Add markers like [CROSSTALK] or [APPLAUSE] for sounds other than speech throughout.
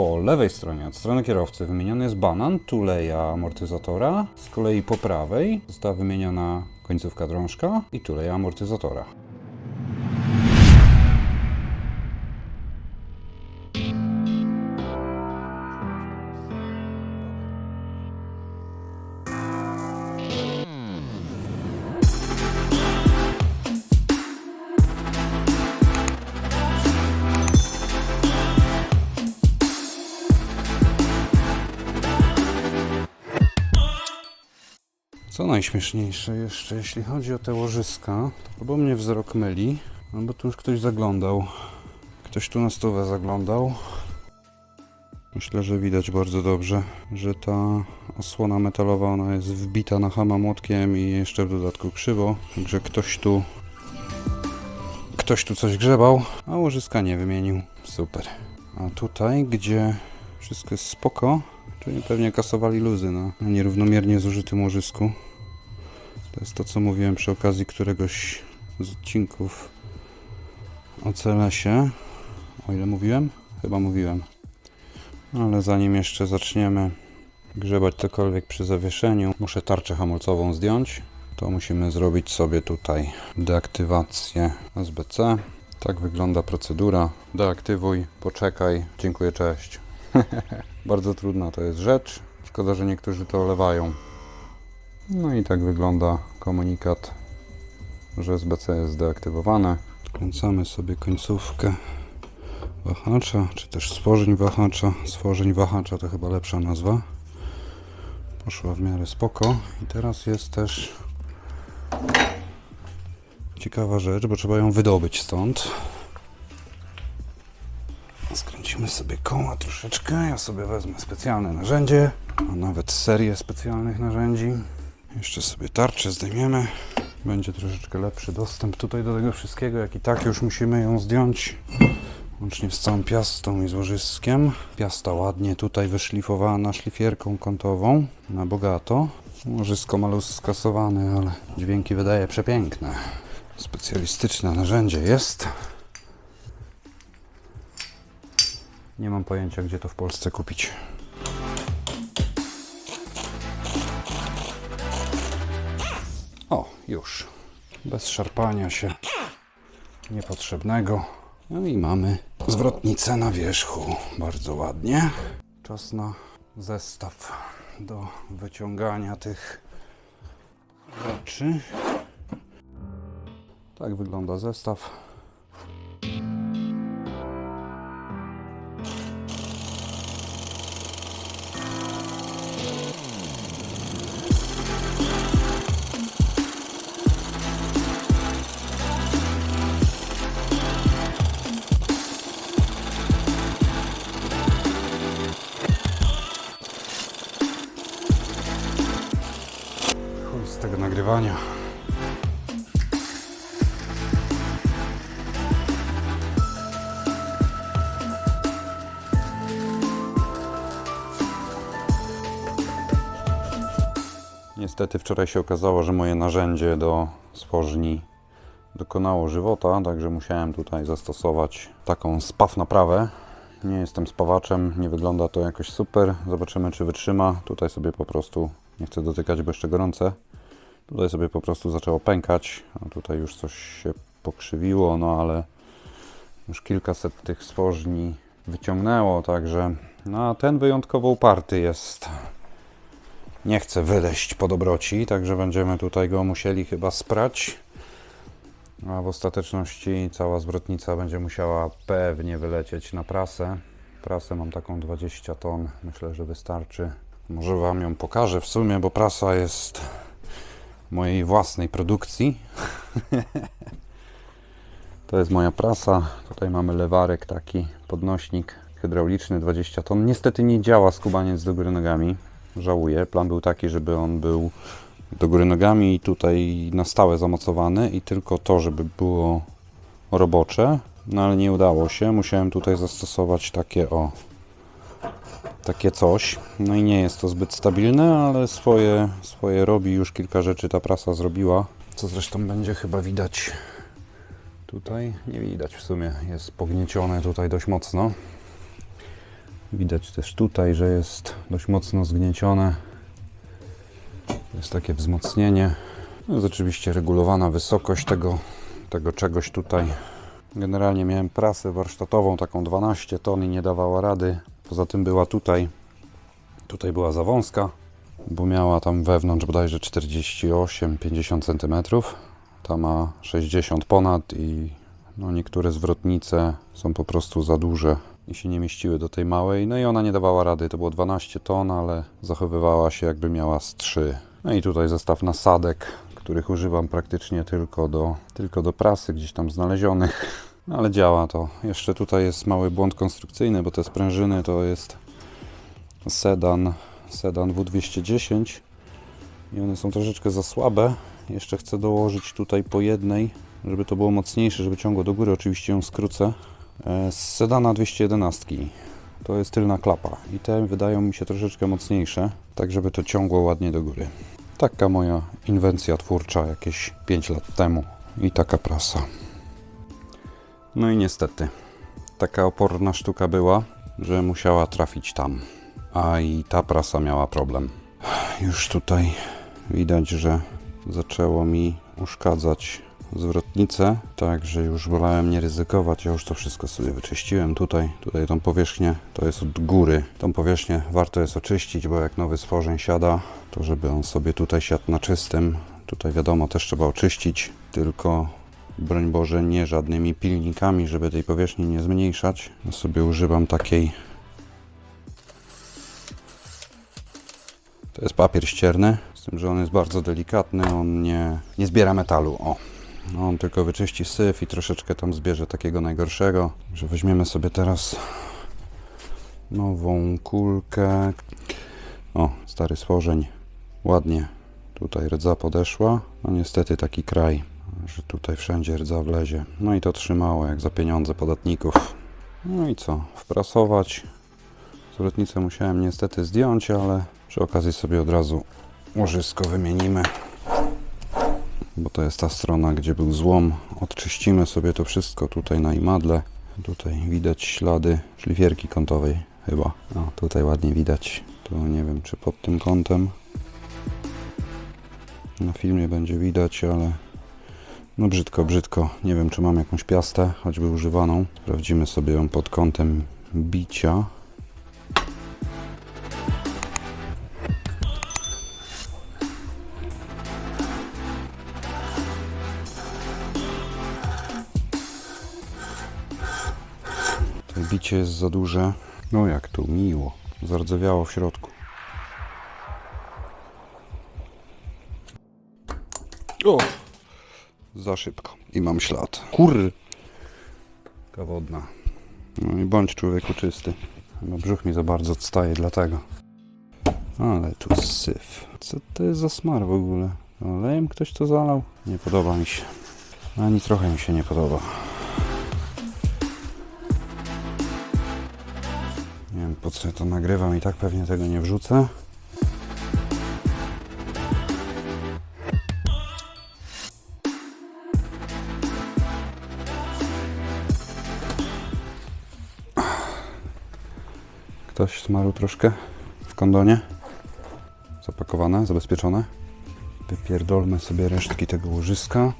Po lewej stronie, od strony kierowcy, wymieniony jest banan, tuleja amortyzatora. Z kolei po prawej została wymieniona końcówka drążka i tuleja amortyzatora. Co najśmieszniejsze jeszcze, jeśli chodzi o te łożyska, to albo mnie wzrok myli, albo tu już ktoś zaglądał. Ktoś tu na stówę zaglądał. Myślę, że widać bardzo dobrze, że ta osłona metalowa ona jest wbita na hama młotkiem i jeszcze w dodatku krzywo, także ktoś tu ktoś tu coś grzebał, a łożyska nie wymienił. Super. A tutaj, gdzie wszystko jest spoko, czyli pewnie kasowali luzy na nierównomiernie zużytym łożysku. To jest to, co mówiłem przy okazji któregoś z odcinków o CLS-ie. O ile mówiłem? Chyba mówiłem. Ale zanim jeszcze zaczniemy grzebać cokolwiek przy zawieszeniu, muszę tarczę hamulcową zdjąć. To musimy zrobić sobie tutaj deaktywację SBC. Tak wygląda procedura. Deaktywuj, poczekaj, dziękuję, cześć. [LAUGHS] Bardzo trudna to jest rzecz. Szkoda, że niektórzy to olewają. No i tak wygląda komunikat, że SBC jest zdeaktywowane. Kręcamy sobie końcówkę wahacza, czy też stworzeń wahacza. Stworzeń wahacza to chyba lepsza nazwa. Poszła w miarę spoko. I teraz jest też ciekawa rzecz, bo trzeba ją wydobyć stąd. Skręcimy sobie koła troszeczkę. Ja sobie wezmę specjalne narzędzie, a nawet serię specjalnych narzędzi. Jeszcze sobie tarczę zdejmiemy. Będzie troszeczkę lepszy dostęp tutaj do tego wszystkiego, jak i tak już musimy ją zdjąć. Łącznie z całą piastą i złożyskiem. Piasta ładnie tutaj wyszlifowana szlifierką kątową na bogato. Łożysko malus skasowane, ale dźwięki wydaje przepiękne. Specjalistyczne narzędzie jest. Nie mam pojęcia, gdzie to w Polsce kupić. Już. Bez szarpania się niepotrzebnego. No i mamy zwrotnicę na wierzchu. Bardzo ładnie. Czas na zestaw do wyciągania tych rzeczy. Tak wygląda zestaw. Niestety wczoraj się okazało, że moje narzędzie do sporzni dokonało żywota, także musiałem tutaj zastosować taką spaw naprawę. Nie jestem spawaczem, nie wygląda to jakoś super. Zobaczymy, czy wytrzyma. Tutaj sobie po prostu, nie chcę dotykać, bo jeszcze gorące. Tutaj sobie po prostu zaczęło pękać, a tutaj już coś się pokrzywiło, no ale już kilkaset tych sporzni wyciągnęło, także no, ten wyjątkowo uparty jest. Nie chce wyleść po dobroci, także będziemy tutaj go musieli chyba sprać. A w ostateczności cała zwrotnica będzie musiała pewnie wylecieć na prasę. Prasę mam taką 20 ton, myślę, że wystarczy. Może Wam ją pokażę w sumie, bo prasa jest mojej własnej produkcji. [LAUGHS] to jest moja prasa. Tutaj mamy lewarek taki, podnośnik hydrauliczny 20 ton. Niestety nie działa skubaniec do góry nogami. Żałuję. Plan był taki, żeby on był do góry nogami i tutaj na stałe zamocowany i tylko to, żeby było robocze. No ale nie udało się. Musiałem tutaj zastosować takie o takie coś. No i nie jest to zbyt stabilne, ale swoje, swoje robi. Już kilka rzeczy ta prasa zrobiła. Co zresztą będzie chyba widać tutaj. Nie widać w sumie. Jest pogniecione tutaj dość mocno. Widać też tutaj, że jest dość mocno zgniecione. Jest takie wzmocnienie. Jest oczywiście regulowana wysokość tego, tego czegoś tutaj. Generalnie miałem prasę warsztatową, taką 12 ton i nie dawała rady. Poza tym była tutaj, tutaj była za wąska, bo miała tam wewnątrz bodajże 48-50 cm. Ta ma 60 ponad i no niektóre zwrotnice są po prostu za duże i się nie mieściły do tej małej. No i ona nie dawała rady. To było 12 ton, ale zachowywała się jakby miała z 3. No i tutaj zestaw nasadek, których używam praktycznie tylko do, tylko do prasy gdzieś tam znalezionych. No ale działa to. Jeszcze tutaj jest mały błąd konstrukcyjny, bo te sprężyny to jest sedan, sedan W210 i one są troszeczkę za słabe. Jeszcze chcę dołożyć tutaj po jednej, żeby to było mocniejsze, żeby ciągło do góry. Oczywiście ją skrócę. E, Z sedana 211. To jest tylna klapa i te wydają mi się troszeczkę mocniejsze, tak żeby to ciągło ładnie do góry. Taka moja inwencja twórcza jakieś 5 lat temu i taka prasa. No i niestety, taka oporna sztuka była, że musiała trafić tam. A i ta prasa miała problem. Już tutaj widać, że zaczęło mi uszkadzać zwrotnicę, także już wolałem nie ryzykować. Ja już to wszystko sobie wyczyściłem tutaj. Tutaj tą powierzchnię to jest od góry. Tą powierzchnię warto jest oczyścić, bo jak nowy stworzeń siada, to żeby on sobie tutaj siadł na czystym. Tutaj wiadomo też trzeba oczyścić, tylko broń Boże nie żadnymi pilnikami, żeby tej powierzchni nie zmniejszać. Ja sobie używam takiej To jest papier ścierny, z tym, że on jest bardzo delikatny, on nie, nie zbiera metalu. O. No, on tylko wyczyści syf i troszeczkę tam zbierze takiego najgorszego. Że weźmiemy sobie teraz nową kulkę. O, stary stworzeń. Ładnie. Tutaj rdza podeszła. No niestety taki kraj, że tutaj wszędzie rdza wlezie. No i to trzymało jak za pieniądze podatników. No i co? Wprasować. Zwrotnicę musiałem niestety zdjąć, ale przy okazji sobie od razu łożysko wymienimy. Bo to jest ta strona, gdzie był złom. Odczyścimy sobie to wszystko tutaj na imadle. Tutaj widać ślady szlifierki kątowej chyba. O, tutaj ładnie widać. Tu nie wiem, czy pod tym kątem. Na filmie będzie widać, ale no brzydko, brzydko. Nie wiem, czy mam jakąś piastę, choćby używaną. Sprawdzimy sobie ją pod kątem bicia. To bicie jest za duże. No jak tu miło. Zardzewiało w środku. O! Za szybko. I mam ślad. Kur! Wodna. No i bądź człowieku czysty. Chyba brzuch mi za bardzo odstaje, dlatego. Ale tu syf. Co to jest za smar w ogóle? Olejem ktoś to zalał? Nie podoba mi się. Ani trochę mi się nie podoba. Po co to nagrywam i tak pewnie tego nie wrzucę. Ktoś smarł troszkę w kondonie. Zapakowane, zabezpieczone. Wypierdolmy sobie resztki tego łożyska.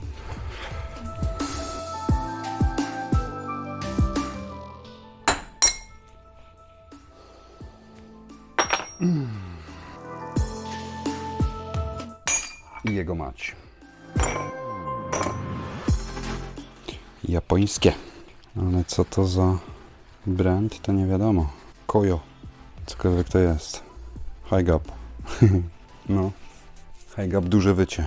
Japońskie. Ale co to za brand, to nie wiadomo. Kojo. Cokolwiek to jest. High Gap. [LAUGHS] no. High Gap, duże wycie.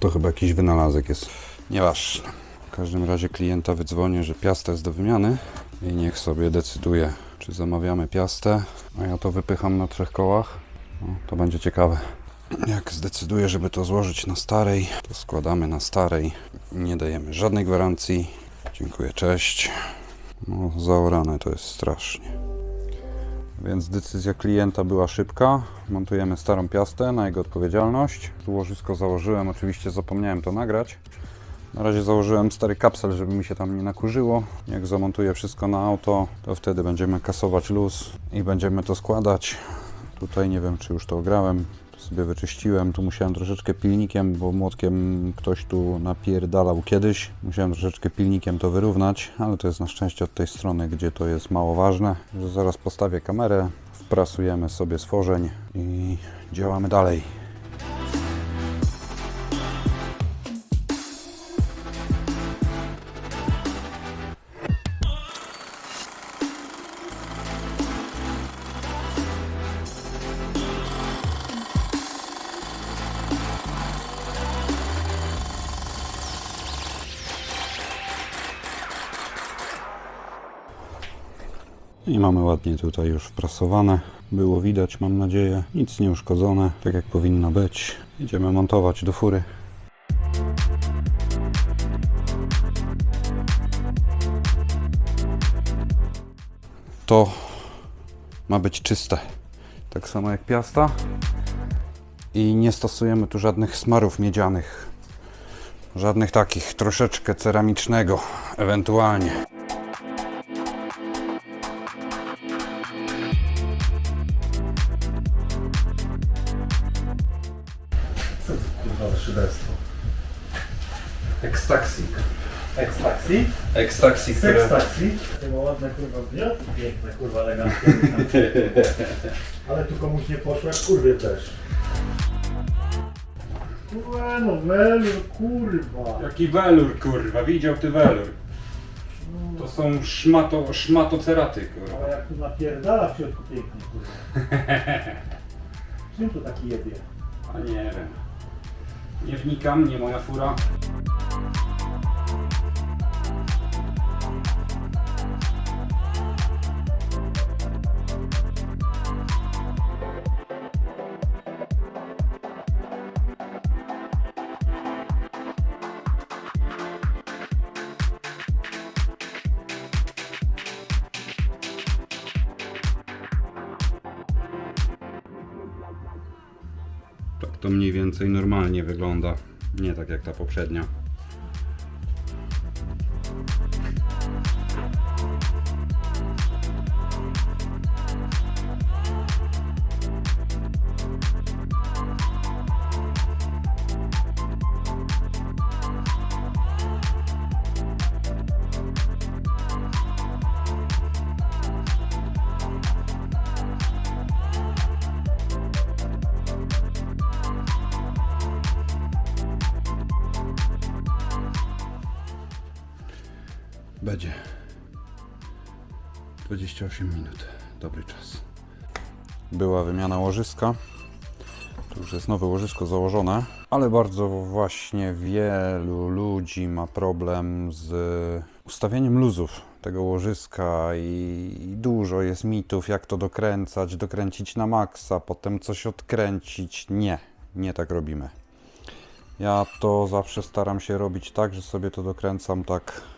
To chyba jakiś wynalazek jest. Nieważne. W każdym razie klienta wydzwonię, że piasta jest do wymiany i niech sobie decyduje, czy zamawiamy piastę, a ja to wypycham na trzech kołach. No, to będzie ciekawe. Jak zdecyduję, żeby to złożyć na starej, to składamy na starej. Nie dajemy żadnej gwarancji. Dziękuję, cześć. No, zaorane to jest strasznie. Więc decyzja klienta była szybka. Montujemy starą piastę na jego odpowiedzialność. Łożysko założyłem, oczywiście zapomniałem to nagrać, Na razie założyłem stary kapsel, żeby mi się tam nie nakurzyło. Jak zamontuję wszystko na auto, to wtedy będziemy kasować luz i będziemy to składać. Tutaj nie wiem, czy już to ograłem. To sobie wyczyściłem. Tu musiałem troszeczkę pilnikiem, bo młotkiem ktoś tu napierdalał kiedyś. Musiałem troszeczkę pilnikiem to wyrównać, ale to jest na szczęście od tej strony, gdzie to jest mało ważne. Zaraz postawię kamerę, wprasujemy sobie stworzeń i działamy dalej. I mamy ładnie tutaj już wprasowane. Było widać, mam nadzieję. Nic nie uszkodzone, tak jak powinno być. Idziemy montować do fury. To ma być czyste. Tak samo jak piasta. I nie stosujemy tu żadnych smarów miedzianych. Żadnych takich, troszeczkę ceramicznego, ewentualnie. Ex-taxi? Ekstaksik, Sex-taxi? To ma ładne kurwa wzmiot, piękne kurwa eleganckie. [LAUGHS] Ale tu komuś nie poszło, jak kurwie też. Kurwa, no welur, kurwa. Jaki welur, kurwa, widział ty welur. To są szmato, szmatoceraty, kurwa. Ale jak tu napierdala w środku pięknie, kurwa. Czym tu taki jebie? A nie wiem. Nie wnikam, nie moja fura. Tak to mniej więcej normalnie wygląda. Nie tak jak ta poprzednia. Będzie. 28 minut. Dobry czas. Była wymiana łożyska. Tu już jest nowe łożysko założone, ale bardzo właśnie wielu ludzi ma problem z ustawieniem luzów tego łożyska i dużo jest mitów, jak to dokręcać, dokręcić na maksa, potem coś odkręcić. Nie, nie tak robimy. Ja to zawsze staram się robić tak, że sobie to dokręcam tak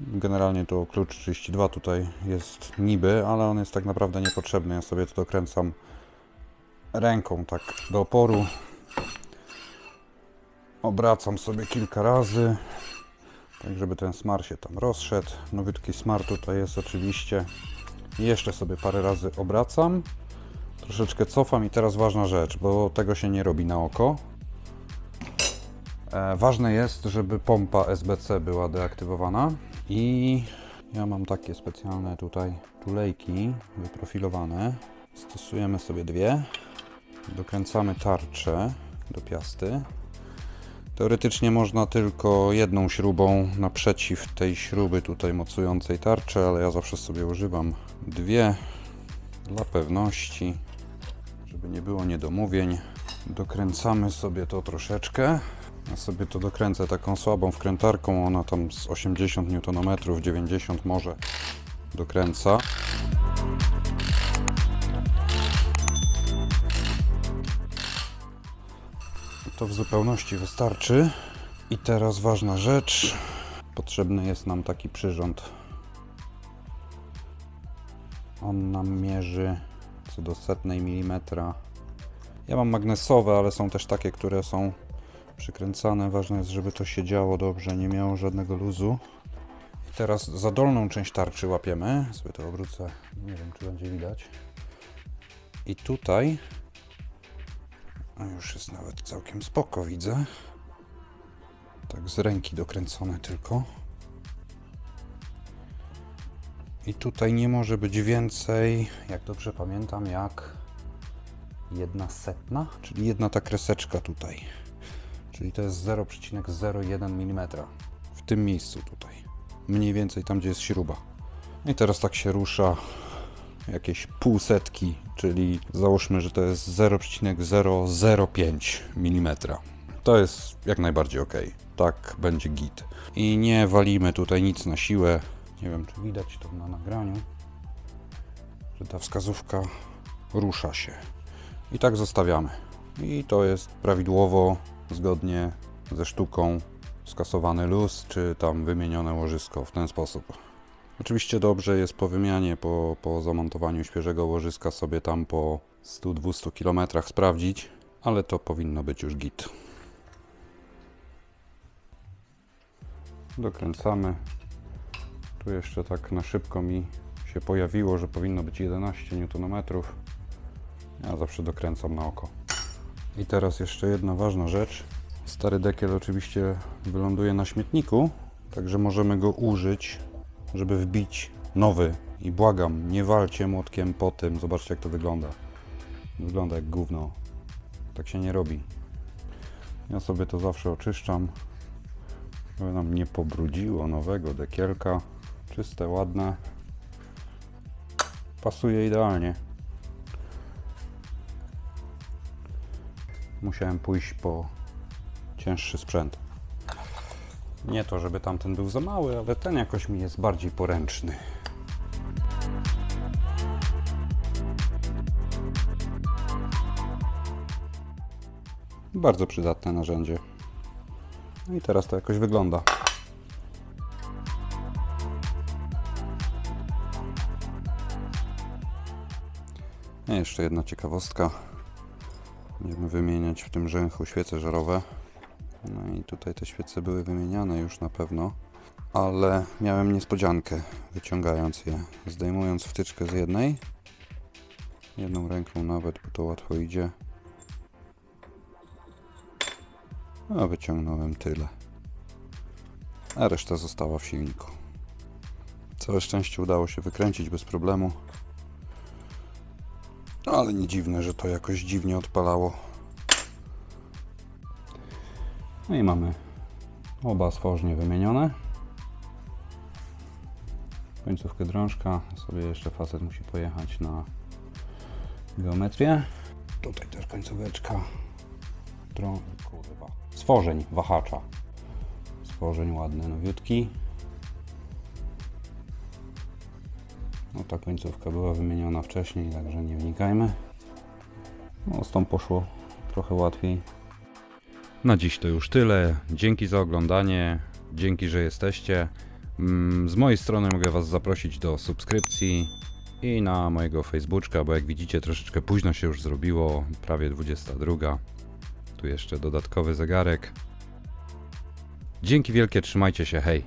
Generalnie to klucz 32 tutaj jest niby, ale on jest tak naprawdę niepotrzebny. Ja sobie to dokręcam ręką tak do oporu. Obracam sobie kilka razy, tak żeby ten smar się tam rozszedł. Nowiutki smar tutaj jest oczywiście. Jeszcze sobie parę razy obracam. Troszeczkę cofam i teraz ważna rzecz, bo tego się nie robi na oko. E, ważne jest, żeby pompa SBC była deaktywowana i ja mam takie specjalne tutaj tulejki wyprofilowane. Stosujemy sobie dwie. Dokręcamy tarczę do piasty. Teoretycznie można tylko jedną śrubą naprzeciw tej śruby tutaj mocującej tarczę, ale ja zawsze sobie używam dwie dla pewności, żeby nie było niedomówień. Dokręcamy sobie to troszeczkę. Ja sobie to dokręcę taką słabą wkrętarką, ona tam z 80 Nm, 90 może dokręca. To w zupełności wystarczy. I teraz ważna rzecz. Potrzebny jest nam taki przyrząd. On nam mierzy co do setnej milimetra. Ja mam magnesowe, ale są też takie, które są przykręcane. Ważne jest, żeby to się działo dobrze, nie miało żadnego luzu. I teraz za dolną część tarczy łapiemy. Sobie to obrócę, nie wiem czy będzie widać. I tutaj, a już jest nawet całkiem spoko, widzę. Tak z ręki dokręcone tylko. I tutaj nie może być więcej, jak dobrze pamiętam, jak jedna setna, czyli jedna ta kreseczka tutaj. Czyli to jest 0,01 mm w tym miejscu tutaj. Mniej więcej tam, gdzie jest śruba. I teraz tak się rusza jakieś pół setki, czyli załóżmy, że to jest 0,005 mm. To jest jak najbardziej ok. Tak będzie git. I nie walimy tutaj nic na siłę. Nie wiem, czy widać to na nagraniu, że ta wskazówka rusza się. I tak zostawiamy. I to jest prawidłowo, zgodnie ze sztuką, skasowany luz, czy tam wymienione łożysko w ten sposób. Oczywiście dobrze jest po wymianie, po, po zamontowaniu świeżego łożyska sobie tam po 100-200 km sprawdzić, ale to powinno być już git. Dokręcamy. Tu jeszcze tak na szybko mi się pojawiło, że powinno być 11 Nm. Ja zawsze dokręcam na oko. I teraz jeszcze jedna ważna rzecz. Stary dekiel oczywiście wyląduje na śmietniku, także możemy go użyć, żeby wbić nowy. I błagam, nie walcie młotkiem po tym. Zobaczcie jak to wygląda. Wygląda jak gówno. Tak się nie robi. Ja sobie to zawsze oczyszczam, żeby nam nie pobrudziło nowego dekielka. Czyste, ładne. Pasuje idealnie. Musiałem pójść po cięższy sprzęt. Nie to, żeby tamten był za mały, ale ten jakoś mi jest bardziej poręczny. Bardzo przydatne narzędzie. No i teraz to jakoś wygląda. Jeszcze jedna ciekawostka. Będziemy wymieniać w tym rzęchu świece żarowe. No i tutaj te świece były wymieniane już na pewno, ale miałem niespodziankę wyciągając je. Zdejmując wtyczkę z jednej, jedną ręką nawet, bo to łatwo idzie. A wyciągnąłem tyle. A reszta została w silniku. Całe szczęście udało się wykręcić bez problemu. No, ale nie dziwne, że to jakoś dziwnie odpalało. No i mamy oba stworznie wymienione. Końcówkę drążka. Sobie jeszcze facet musi pojechać na geometrię. Tutaj też końcóweczka. Drą... Kurwa. Stworzeń wahacza. Stworzeń ładny, nowiutki. No ta końcówka była wymieniona wcześniej, także nie wnikajmy. No z tą poszło trochę łatwiej. Na dziś to już tyle. Dzięki za oglądanie. Dzięki, że jesteście. Mm, Z mojej strony mogę Was zaprosić do subskrypcji i na mojego Facebooka, bo jak widzicie troszeczkę późno się już zrobiło, prawie 22. Tu jeszcze dodatkowy zegarek. Dzięki wielkie, trzymajcie się, hej!